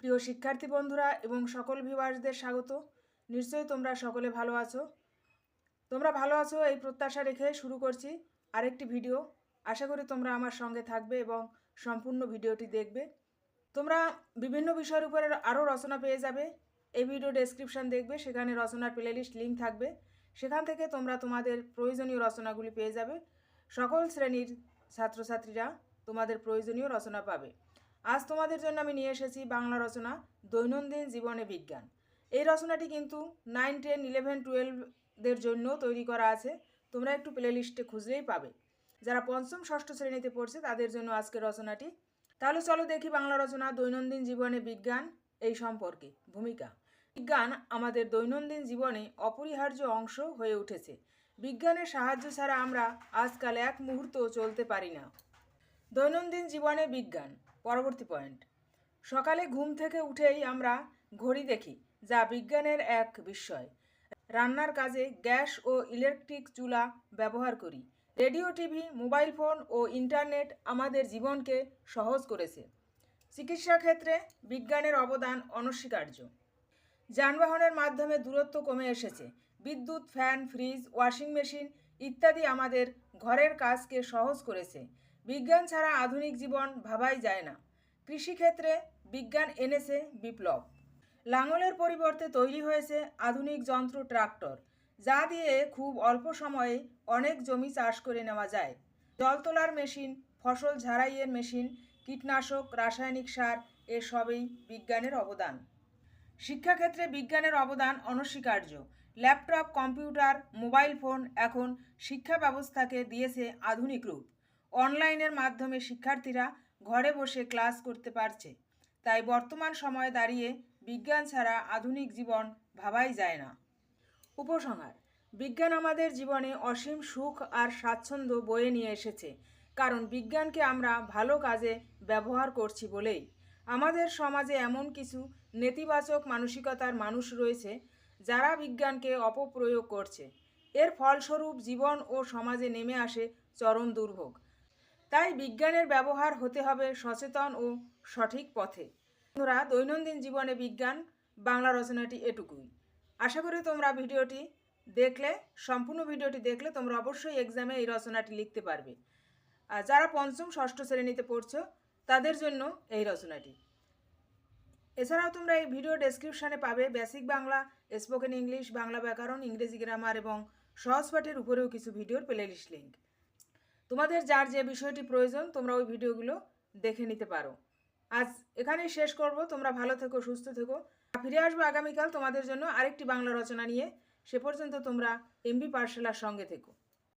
প্রিয় শিক্ষার্থী বন্ধুরা এবং সকল ভিউয়ার্সদের স্বাগত। নিশ্চয়ই তোমরা সকলে ভালো আছো। তোমরা ভালো আছো এই প্রত্যাশা রেখে শুরু করছি আরেকটি ভিডিও আশা করি তোমরা আমার সঙ্গে থাকবে এবং সম্পূর্ণ ভিডিওটি দেখবে। তোমরা বিভিন্ন বিষয়ের উপরে আরও রচনা পেয়ে যাবে। এই ভিডিও ডেসক্রিপশন দেখবে, সেখানে রচনার প্লেলিস্ট লিঙ্ক থাকবে। সেখান থেকে তোমরা তোমাদের প্রয়োজনীয় রচনাগুলি পেয়ে যাবে। সকল শ্রেণির ছাত্রছাত্রীরা তোমাদের প্রয়োজনীয় রচনা পাবে। আজ তোমাদের জন্য আমি নিয়ে এসেছি বাংলা রচনা, দৈনন্দিন জীবনে বিজ্ঞান। এই রচনাটি কিন্তু নাইন, টেন, ইলেভেন, টুয়েলভদের জন্য তৈরি করা আছে। তোমরা একটু প্লেলিস্টে খুঁজলেই পাবে। যারা পঞ্চম, ষষ্ঠ শ্রেণীতে পড়ছে, তাদের জন্য আজকের রচনাটি। তাহলে চলো দেখি বাংলা রচনা, দৈনন্দিন জীবনে বিজ্ঞান এই সম্পর্কে। ভূমিকা। বিজ্ঞান আমাদের দৈনন্দিন জীবনে অপরিহার্য অংশ হয়ে উঠেছে। বিজ্ঞানের সাহায্য ছাড়া আমরা আজকাল এক মুহূর্ত চলতে পারি না। দৈনন্দিন জীবনে বিজ্ঞান। পরবর্তী পয়েন্ট সকালে ঘুম থেকে উঠেই আমরা ঘড়ি দেখি, যা বিজ্ঞানের এক বিস্ময়। রান্নার কাজে গ্যাস ও ইলেকট্রিক চুলা ব্যবহার করি। রেডিও টিভি মোবাইল ফোন ও ইন্টারনেট আমাদের জীবনকে সহজ করেছে। চিকিৎসা ক্ষেত্রে বিজ্ঞানের অবদান অনস্বীকার্য। যানবাহনের মাধ্যমে দূরত্ব কমে এসেছে। বিদ্যুৎ ফ্যান ফ্রিজ ওয়াশিং মেশিন ইত্যাদি আমাদের ঘরের কাজকে সহজ করেছে। বিজ্ঞান ছাড়া আধুনিক জীবন ভাবাই যায় না। কৃষিক্ষেত্রে বিজ্ঞান এনেছে বিপ্লব। লাঙলের পরিবর্তে তৈরি হয়েছে আধুনিক যন্ত্র ট্রাক্টর, যা দিয়ে খুব অল্প সময়ে অনেক জমি চাষ করে নেওয়া যায়। জল তোলার মেশিন, ফসল ঝাড়াইয়ের মেশিন, কীটনাশক, রাসায়নিক সার, এসবই বিজ্ঞানের অবদান। শিক্ষাক্ষেত্রে বিজ্ঞানের অবদান অনস্বীকার্য। ল্যাপটপ, কম্পিউটার, মোবাইল ফোন এখন শিক্ষা ব্যবস্থাকে দিয়েছে আধুনিক রূপ। অনলাইনের মাধ্যমে শিক্ষার্থীরা ঘরে বসে ক্লাস করতে পারছে। তাই বর্তমান সময়ে দাঁড়িয়ে বিজ্ঞান ছাড়া আধুনিক জীবন ভাবাই যায় না। উপসংহার, বিজ্ঞান আমাদের জীবনে অসীম সুখ আর স্বাচ্ছন্দ্য বয়ে নিয়ে এসেছে, কারণ বিজ্ঞানকে আমরা ভালো কাজে ব্যবহার করছি বলেই। আমাদের সমাজে এমন কিছু নেতিবাচক মানসিকতার মানুষ রয়েছে, যারা বিজ্ঞানকে অপপ্রয়োগ করছে। এর ফলস্বরূপ জীবন ও সমাজে নেমে আসে চরম দুর্ভোগ। তাই বিজ্ঞানের ব্যবহার হতে হবে সচেতন ও সঠিক পথে। বন্ধুরা, দৈনন্দিন জীবনে বিজ্ঞান, বাংলা রচনাটি এটুকুই। আশা করি তোমরা ভিডিওটি দেখলে, সম্পূর্ণ ভিডিওটি দেখলে তোমরা অবশ্যই এক্সামে এই রচনাটি লিখতে পারবে। আর যারা পঞ্চম, ষষ্ঠ শ্রেণীতে পড়ছো, তাদের জন্য এই রচনাটি। এছাড়াও তোমরা এই ভিডিও ডেসক্রিপশানে পাবে basic Bangla spoken English Bangla ব্যাকরণ, ইংরেজি গ্রামার এবং সহজ পাঠের উপরেও কিছু ভিডিওর প্লেলিস্ট লিঙ্ক তোমাদের যার যে বিষয়টি প্রয়োজন, তোমরা ওই ভিডিওগুলো দেখে নিতে পারো। আজ এখানেই শেষ করব। তোমরা ভালো থেকো, সুস্থ থেকো। ফিরে আসব আগামীকাল তোমাদের জন্য আরেকটি বাংলা রচনা নিয়ে। সে পর্যন্ত তোমরা এমবি পাঠশালার সঙ্গে থেকো।